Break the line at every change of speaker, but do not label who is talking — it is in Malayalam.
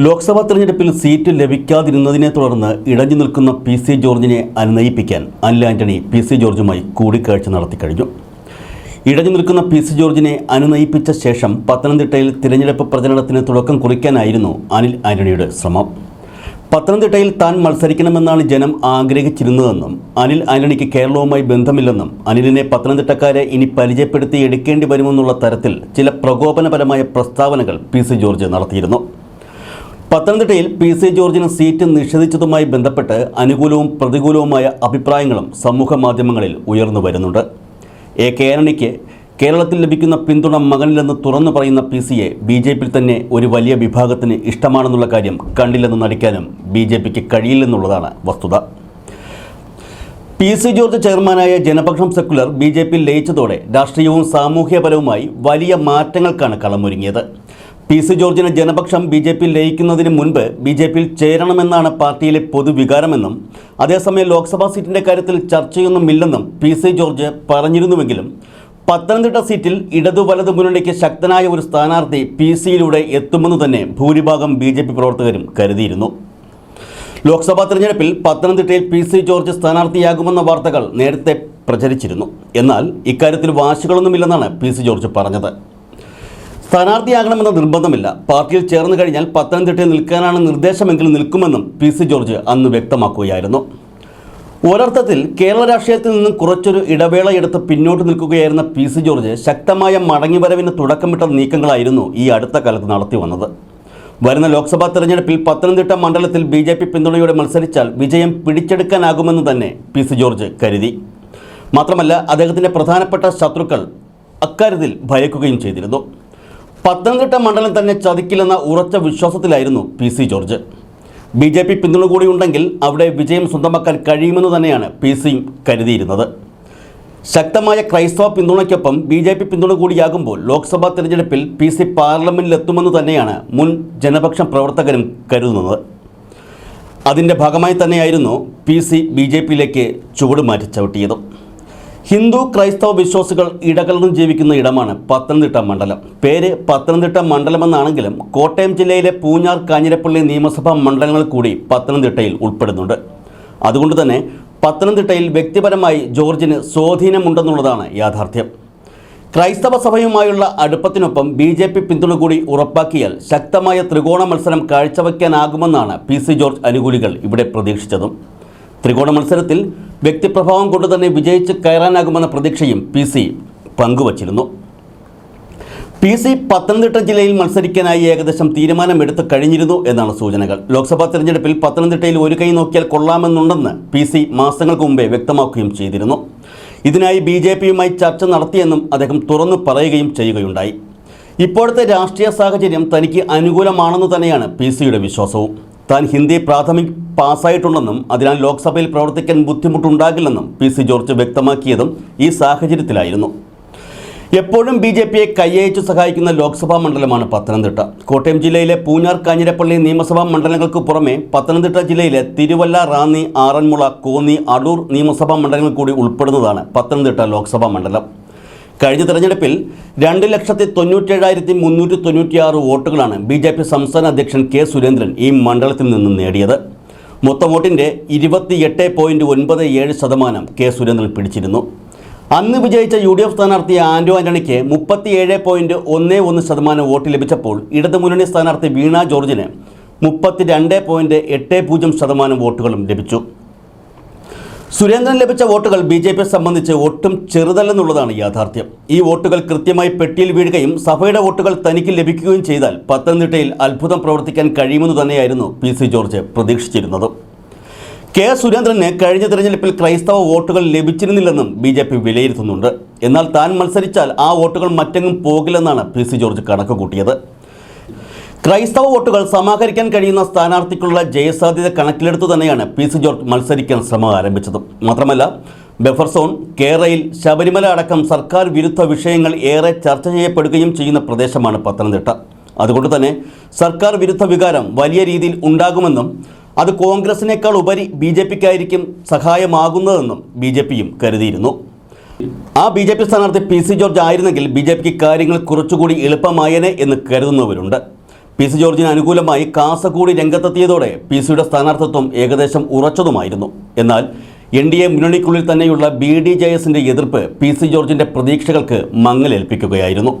ലോക്സഭാ തെരഞ്ഞെടുപ്പിൽ സീറ്റ് ലഭിക്കാതിരുന്നതിനെ തുടർന്ന് ഇടഞ്ഞു നിൽക്കുന്ന പി സി ജോർജിനെ അനുനയിപ്പിക്കാൻ അനിൽ ആന്റണി പി സി ജോർജുമായി കൂടിക്കാഴ്ച നടത്തിക്കഴിഞ്ഞു ഇടഞ്ഞു നിൽക്കുന്ന പി സി ജോർജിനെ അനുനയിപ്പിച്ച ശേഷം പത്തനംതിട്ടയിൽ തിരഞ്ഞെടുപ്പ് പ്രചരണത്തിന് തുടക്കം കുറിക്കാനായിരുന്നു അനിൽ ആന്റണിയുടെ ശ്രമം. പത്തനംതിട്ടയിൽ താൻ മത്സരിക്കണമെന്നാണ് ജനം ആഗ്രഹിച്ചിരുന്നതെന്നും അനിൽ ആന്റണിക്ക് കേരളവുമായി ബന്ധമില്ലെന്നും അനിലിനെ പത്തനംതിട്ടക്കാരെ ഇനി പരിചയപ്പെടുത്തി എടുക്കേണ്ടി വരുമെന്നുള്ള തരത്തിൽ ചില പ്രകോപനപരമായ പ്രസ്താവനകൾ പി സി ജോർജ് നടത്തിയിരുന്നു. പത്തനംതിട്ടയിൽ പി സി ജോർജിന് സീറ്റ് നിഷേധിച്ചതുമായി ബന്ധപ്പെട്ട് അനുകൂലവും പ്രതികൂലവുമായ അഭിപ്രായങ്ങളും സമൂഹ മാധ്യമങ്ങളിൽ ഉയർന്നു വരുന്നുണ്ട്. എ കെ ആന്റണിക്ക് കേരളത്തിൽ ലഭിക്കുന്ന പിന്തുണ മകനില്ലെന്ന് തുറന്നു പറയുന്ന പി സിയെ ബി ജെ പിയിൽ തന്നെ ഒരു വലിയ വിഭാഗത്തിന് ഇഷ്ടമാണെന്നുള്ള കാര്യം കണ്ടില്ലെന്ന് നടിക്കാനും ബി ജെ പിക്ക് കഴിയില്ലെന്നുള്ളതാണ് വസ്തുത. പി സി ജോർജ് ചെയർമാനായ Janapaksham secular B J P ലയിച്ചതോടെ രാഷ്ട്രീയവും സാമൂഹ്യപരവുമായി വലിയ മാറ്റങ്ങൾക്കാണ് കളമൊരുങ്ങിയത്. പി സി ജോർജിന് ജനപക്ഷം ബി ജെ പിയിൽ ലയിക്കുന്നതിന് മുൻപ് ബി ജെ പിയിൽ ചേരണമെന്നാണ് പാർട്ടിയിലെ പൊതുവികാരമെന്നും അതേസമയം ലോക്സഭാ സീറ്റിന്റെ കാര്യത്തിൽ ചർച്ചയൊന്നുമില്ലെന്നും പി സി ജോർജ് പറഞ്ഞിരുന്നുവെങ്കിലും പത്തനംതിട്ട സീറ്റിൽ ഇടതു വലത് മുന്നണിക്ക് ശക്തനായ ഒരു സ്ഥാനാർത്ഥി പി സിയിലൂടെ എത്തുമെന്ന് തന്നെ ഭൂരിഭാഗം ബി ജെ പി പ്രവർത്തകരും കരുതിയിരുന്നു. ലോക്സഭാ തെരഞ്ഞെടുപ്പിൽ പത്തനംതിട്ടയിൽ പി സി ജോർജ് സ്ഥാനാർത്ഥിയാകുമെന്ന വാർത്തകൾ നേരത്തെ പ്രചരിച്ചിരുന്നു. എന്നാൽ ഇക്കാര്യത്തിൽ വാശികളൊന്നുമില്ലെന്നാണ് പി സി ജോർജ് പറഞ്ഞത്. സ്ഥാനാർത്ഥിയാകണമെന്ന നിർബന്ധമില്ല. പാർട്ടിയിൽ ചേർന്ന് കഴിഞ്ഞാൽ പത്തനംതിട്ടയിൽ നിൽക്കാനാണ് നിർദ്ദേശമെങ്കിൽ നിൽക്കുമെന്നും പി സി ജോർജ് അന്ന് വ്യക്തമാക്കുകയായിരുന്നു. ഒരർത്ഥത്തിൽ കേരള രാഷ്ട്രീയത്തിൽ നിന്നും കുറച്ചൊരു ഇടവേളയെടുത്ത് പിന്നോട്ട് നിൽക്കുകയായിരുന്ന പി സി ജോർജ് ശക്തമായ മടങ്ങിവരവിന് തുടക്കമിട്ട നീക്കങ്ങളായിരുന്നു ഈ അടുത്ത കാലത്ത് നടത്തി വന്നത്. വരുന്ന ലോക്സഭാ തെരഞ്ഞെടുപ്പിൽ പത്തനംതിട്ട മണ്ഡലത്തിൽ ബി ജെ പി പിന്തുണയോടെ മത്സരിച്ചാൽ വിജയം പിടിച്ചെടുക്കാനാകുമെന്ന് തന്നെ പി സി ജോർജ് കരുതി. മാത്രമല്ല അദ്ദേഹത്തിന്റെ പ്രധാനപ്പെട്ട ശത്രുക്കൾ അക്കാര്യത്തിൽ ഭയക്കുകയും ചെയ്തിരുന്നു. പത്തനംതിട്ട മണ്ഡലം തന്നെ ചതിക്കില്ലെന്ന ഉറച്ച വിശ്വാസത്തിലായിരുന്നു P C George. B J P പിന്തുണ കൂടി ഉണ്ടെങ്കിൽ അവിടെ വിജയം സ്വന്തമാക്കാൻ കഴിയുമെന്ന് തന്നെയാണ് പി സിയും കരുതിയിരുന്നത്. ശക്തമായ ക്രൈസ്തവ പിന്തുണയ്ക്കൊപ്പം ബി ജെ പി പിന്തുണ കൂടിയാകുമ്പോൾ ലോക്സഭാ തെരഞ്ഞെടുപ്പിൽ പി സി പാർലമെന്റിലെത്തുമെന്ന് തന്നെയാണ് മുൻ ജനപക്ഷം പ്രവർത്തകരും കരുതുന്നത്. അതിന്റെ ഭാഗമായി തന്നെയായിരുന്നു പി സി ബി ജെ പിയിലേക്ക് ചുവട് മാറ്റി ചവിട്ടിയത്. ഹിന്ദു ക്രൈസ്തവ വിശ്വാസികൾ ഇടകലർന്ന് ജീവിക്കുന്ന ഇടമാണ് പത്തനംതിട്ട മണ്ഡലം. പേര് പത്തനംതിട്ട മണ്ഡലമെന്നാണെങ്കിലും കോട്ടയം ജില്ലയിലെ പൂഞ്ഞാർ കാഞ്ഞിരപ്പള്ളി നിയമസഭാ മണ്ഡലങ്ങൾ കൂടി പത്തനംതിട്ടയിൽ ഉൾപ്പെടുന്നുണ്ട്. അതുകൊണ്ട് തന്നെ പത്തനംതിട്ടയിൽ വ്യക്തിപരമായി ജോർജിന് സ്വാധീനമുണ്ടെന്നുള്ളതാണ് യാഥാർത്ഥ്യം. ക്രൈസ്തവ സഭയുമായുള്ള അടുപ്പത്തിനൊപ്പം ബി ജെ പി പിന്തുണ കൂടി ഉറപ്പാക്കിയാൽ ശക്തമായ ത്രികോണ മത്സരം കാഴ്ചവെക്കാനാകുമെന്നാണ് പി സി ജോർജ് അനുകൂലികൾ ഇവിടെ പ്രതീക്ഷിച്ചതും. ത്രികോണ മത്സരത്തിൽ വ്യക്തിപ്രഭാവം കൊണ്ട് തന്നെ വിജയിച്ച് കയറാനാകുമെന്ന പ്രതീക്ഷയും പി സി പങ്കുവച്ചിരുന്നു. പി സി പത്തനംതിട്ട ജില്ലയിൽ മത്സരിക്കാനായി ഏകദേശം തീരുമാനമെടുത്ത് കഴിഞ്ഞിരുന്നു എന്നാണ് സൂചനകൾ. ലോക്സഭാ തെരഞ്ഞെടുപ്പിൽ പത്തനംതിട്ടയിൽ ഒരു കൈ നോക്കിയാൽ കൊള്ളാമെന്നുണ്ടെന്ന് പി സി മാസങ്ങൾക്ക് മുമ്പേ വ്യക്തമാക്കുകയും ചെയ്തിരുന്നു. ഇതിനായി ബി ജെ പിയുമായി ചർച്ച നടത്തിയെന്നും അദ്ദേഹം തുറന്നു പറയുകയും ചെയ്യുകയുണ്ടായി. ഇപ്പോഴത്തെ രാഷ്ട്രീയ സാഹചര്യം തനിക്ക് അനുകൂലമാണെന്ന് തന്നെയാണ് പി സിയുടെ വിശ്വാസവും. താൻ ഹിന്ദി പ്രാഥമിക് പാസ്സായിട്ടുണ്ടെന്നും അതിനാൽ ലോക്സഭയിൽ പ്രവർത്തിക്കാൻ ബുദ്ധിമുട്ടുണ്ടാകില്ലെന്നും പി സി ജോർജ് വ്യക്തമാക്കിയതും ഈ സാഹചര്യത്തിലായിരുന്നു. എപ്പോഴും ബി ജെ പിയെ കയ്യയച്ചു സഹായിക്കുന്ന ലോക്സഭാ മണ്ഡലമാണ് പത്തനംതിട്ട. കോട്ടയം ജില്ലയിലെ പൂഞ്ഞാർ കാഞ്ഞിരപ്പള്ളി നിയമസഭാ മണ്ഡലങ്ങൾക്ക് പുറമെ പത്തനംതിട്ട ജില്ലയിലെ തിരുവല്ല റാന്നി ആറന്മുള കോന്നി അടൂർ നിയമസഭാ മണ്ഡലങ്ങൾ കൂടി ഉൾപ്പെടുന്നതാണ് പത്തനംതിട്ട ലോക്സഭാ മണ്ഡലം. കഴിഞ്ഞ തെരഞ്ഞെടുപ്പിൽ രണ്ട് ലക്ഷത്തി തൊണ്ണൂറ്റേഴായിരത്തി മുന്നൂറ്റി തൊണ്ണൂറ്റിയാറ് വോട്ടുകളാണ് ബി ജെ പി സംസ്ഥാന അധ്യക്ഷൻ കെ സുരേന്ദ്രൻ ഈ മണ്ഡലത്തിൽ നിന്ന് നേടിയത്. മൊത്തം വോട്ടിന്റെ ഇരുപത്തിയെട്ട് പോയിന്റ് ഒൻപത് ഏഴ് ശതമാനം കെ സുരേന്ദ്രൻ പിടിച്ചിരുന്നു. അന്ന് വിജയിച്ച യു ഡി എഫ് സ്ഥാനാർത്ഥി ആന്റോ മുപ്പത്തി മുപ്പത്തിയേഴ് പോയിന്റ് ഒന്ന് ഒന്ന് ശതമാനം വോട്ട് ലഭിച്ചപ്പോൾ ഇടതുമുന്നണി സ്ഥാനാർത്ഥി വീണ ജോർജിന് മുപ്പത്തി രണ്ട് പോയിന്റ് എട്ട് പൂജ്യം ശതമാനം വോട്ടുകളും ലഭിച്ചു. സുരേന്ദ്രൻ ലഭിച്ച വോട്ടുകൾ ബി ജെ പിയെ സംബന്ധിച്ച് ഒട്ടും ചെറുതല്ലെന്നുള്ളതാണ് യാഥാർത്ഥ്യം. ഈ വോട്ടുകൾ കൃത്യമായി പെട്ടിയിൽ വീഴുകയും സഭയുടെ വോട്ടുകൾ തനിക്ക് ലഭിക്കുകയും ചെയ്താൽ പത്തനംതിട്ടയിൽ അത്ഭുതം പ്രവർത്തിക്കാൻ കഴിയുമെന്ന് തന്നെയായിരുന്നു പി സി ജോർജ് പ്രതീക്ഷിച്ചിരുന്നത്. കെ സുരേന്ദ്രന് കഴിഞ്ഞ തെരഞ്ഞെടുപ്പിൽ ക്രൈസ്തവ വോട്ടുകൾ ലഭിച്ചിരുന്നില്ലെന്നും ബി ജെ പി വിലയിരുത്തുന്നുണ്ട്. എന്നാൽ താൻ മത്സരിച്ചാൽ ആ വോട്ടുകൾ മറ്റെങ്ങും പോകില്ലെന്നാണ് പി സി ജോർജ് കണക്ക് കൂട്ടിയത് ക്രൈസ്തവ വോട്ടുകൾ സമാഹരിക്കാൻ കഴിയുന്ന സ്ഥാനാർത്ഥിക്കുള്ള ജയസാധ്യത കണക്കിലെടുത്തു തന്നെയാണ് പി സി ജോർജ് മത്സരിക്കാൻ ശ്രമം ആരംഭിച്ചത്. മാത്രമല്ല ബഫർ സോൺ കേരളയിൽ ശബരിമല അടക്കം സർക്കാർ വിരുദ്ധ വിഷയങ്ങൾ ഏറെ ചർച്ച ചെയ്യപ്പെടുകയും ചെയ്യുന്ന പ്രദേശമാണ് പത്തനംതിട്ട. അതുകൊണ്ട് തന്നെ സർക്കാർ വിരുദ്ധ വികാരം വലിയ രീതിയിൽ ഉണ്ടാകുമെന്നും അത് കോൺഗ്രസിനേക്കാൾ ഉപരി ബി ജെ പിക്കായിരിക്കും സഹായമാകുന്നതെന്നും ബി ജെ പിയും കരുതിയിരുന്നു. ആ ബി ജെ പി സ്ഥാനാർത്ഥി പി സി ജോർജ് ആയിരുന്നെങ്കിൽ ബി ജെ പിക്ക് കാര്യങ്ങൾ കുറച്ചുകൂടി എളുപ്പമായേനെ എന്ന് കരുതുന്നവരുണ്ട്. പി സി ജോർജിന് അനുകൂലമായി കാസർഗോഡ് രംഗത്തെത്തിയതോടെ പി സിയുടെ സ്ഥാനാർത്ഥിത്വം ഏകദേശം ഉറച്ചതുമായിരുന്നു. എന്നാൽ എൻ ഡി എ മുന്നണിക്കുള്ളിൽ തന്നെയുള്ള ബി ഡി ജെ എസിന്റെ എതിർപ്പ് പി സി ജോർജിന്റെ പ്രതീക്ഷകൾക്ക് മങ്ങലേൽപ്പിക്കുകയായിരുന്നു.